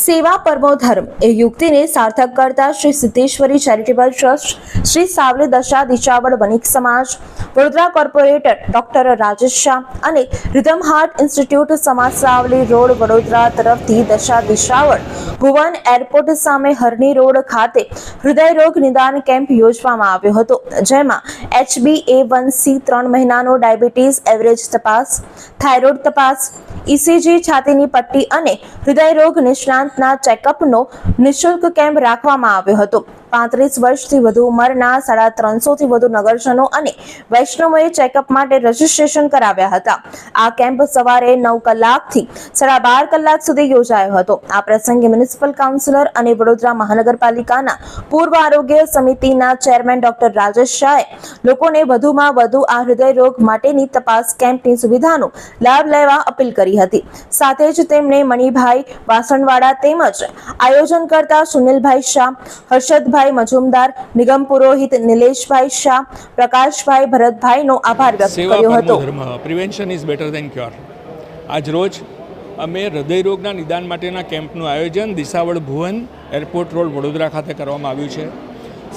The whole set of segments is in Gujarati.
સેવા પરમો ધર્મ. એ યુક્તિને સાર્થક કરતા Shri Siddheshwari charitable trust, Shri Savli Dasha Dishaval Vanik Samaj, Vadodara corporator doctor Rajesh Shah અને રિધમ હાર્ટ ઇન્સ્ટિટ્યૂટ સમાજ સાવલી રોડ વડોદરા તરફથી દશા દિશાવળ ભુવન એરપોર્ટ સામે હરણી રોડ ખાતે હૃદય રોગ નિદાન કેમ્પ યોજવામાં આવ્યો હતો. જેમાં એચબી એ વન સી ત્રણ મહિનાનો ડાયાબિટીસ એવરેજ તપાસ, થાઇરોઇડ તપાસ ઇસીજી છાતીની પટ્ટી અને હૃદય રોગ નિષ્ણાંતના ચેકઅપનો નિઃશુલ્ક કેમ્પ રાખવામાં આવ્યો હતો. પાંત્રીસ વર્ષથી વધુ ઉંમરના સાડા ત્રણસોથી વધુ નગરજનો અને વૈષ્ણવોએ ચેકઅપ માટે રજીસ્ટ્રેશન કરાવ્યા હતા. આ કેમ્પ સવારે નવ કલાકથી સાડા બાર કલાક સુધી યોજાયો હતો. આ પ્રસંગે મ્યુનિસિપલ કાઉન્સિલર અને વડોદરા મહાનગરપાલિકાના પૂર્વ આરોગ્ય સમિતિના ચેરમેન ડોક્ટર રાજેશ શાહે લોકોને વધુમાં વધુ આ હૃદય રોગ માટેની તપાસ કેમ્પની સુવિધાનો લાભ લેવા અપીલ કરી હતી. સાથે જ તેમણે મણિભાઈ વાસણવાડા તેમજ આયોજન કરતા સુનિલભાઈ શાહ, હર્ષદભાઈ મજુમદાર નિગમ પુરોહિત નિલેશભાઈ શાહ પ્રકાશભાઈ ભરતભાઈનો આભાર વ્યક્ત કર્યો હતો. Prevention is better than cure આજ રોજ અમે હૃદયરોગના નિદાન માટેના કેમ્પનું આયોજન દિશાવળ ભુવન એરપોર્ટ રોડ વડોદરા ખાતે કરવામાં આવ્યું છે.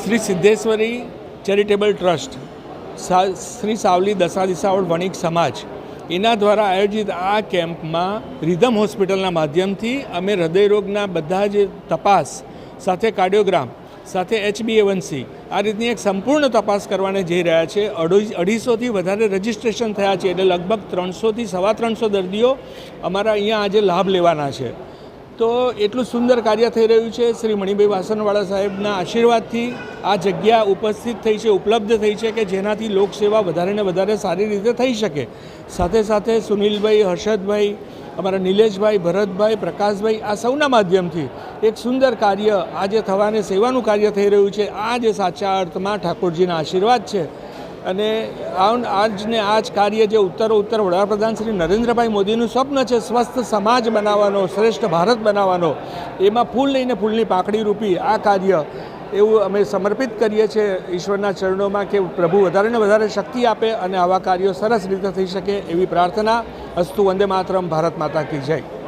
શ્રી સિદ્ધેશ્વરી ચેરિટેબલ ટ્રસ્ટ શ્રી સાવલી દશા દિશાવળ વણિક સમાજ એના દ્વારા આયોજિત આ કેમ્પમાં રિધમ હોસ્પિટલના માધ્યમથી અમે હૃદયરોગના બધા જ તપાસ સાથે કાર્ડિયોગ્રામ સાથે એચબીએવનસી આ રીતની એક સંપૂર્ણ તપાસ કરવાને જઈ રહ્યા છે. અઢી અઢીસોથી વધારે રજિસ્ટ્રેશન થયા છે. એટલે લગભગ ત્રણસોથી સવા ત્રણસો દર્દીઓ અમારા અહીંયા આજે લાભ લેવાના છે. તો એટલું સુંદર કાર્ય થઈ રહ્યું છે. શ્રી મણિભાઈ વાસણવાળા સાહેબના આશીર્વાદથી આ જગ્યા ઉપસ્થિત થઈ છે, ઉપલબ્ધ થઈ છે કે જેનાથી લોકસેવા વધારે ને વધારે સારી રીતે થઈ શકે. સાથે સાથે સુનિલભાઈ, હર્ષદભાઈ અમારા નિલેશભાઈ, ભરતભાઈ, પ્રકાશભાઈ, આ સૌના માધ્યમથી એક સુંદર કાર્ય આજે થવાને સેવાનું કાર્ય થઈ રહ્યું છે. આ જે સાચા અર્થમાં ઠાકોરજીના આશીર્વાદ છે. અને આજને આ જ કાર્ય જે ઉત્તરો ઉત્તર વડાપ્રધાન શ્રી નરેન્દ્રભાઈ મોદીનું સ્વપ્ન છે, સ્વસ્થ સમાજ બનાવવાનો, શ્રેષ્ઠ ભારત બનાવવાનો, એમાં ફૂલ લઈને ફૂલની પાકડી રૂપી આ કાર્ય એવું અમે સમર્પિત કરીએ છીએ ઈશ્વરના ચરણોમાં કે પ્રભુ વધારે ને વધારે શક્તિ આપે અને આવા કાર્યો સરસ રીતે થઈ શકે એવી પ્રાર્થના અસ્તુ વંદે માતરમ ભારત માતા કી જય.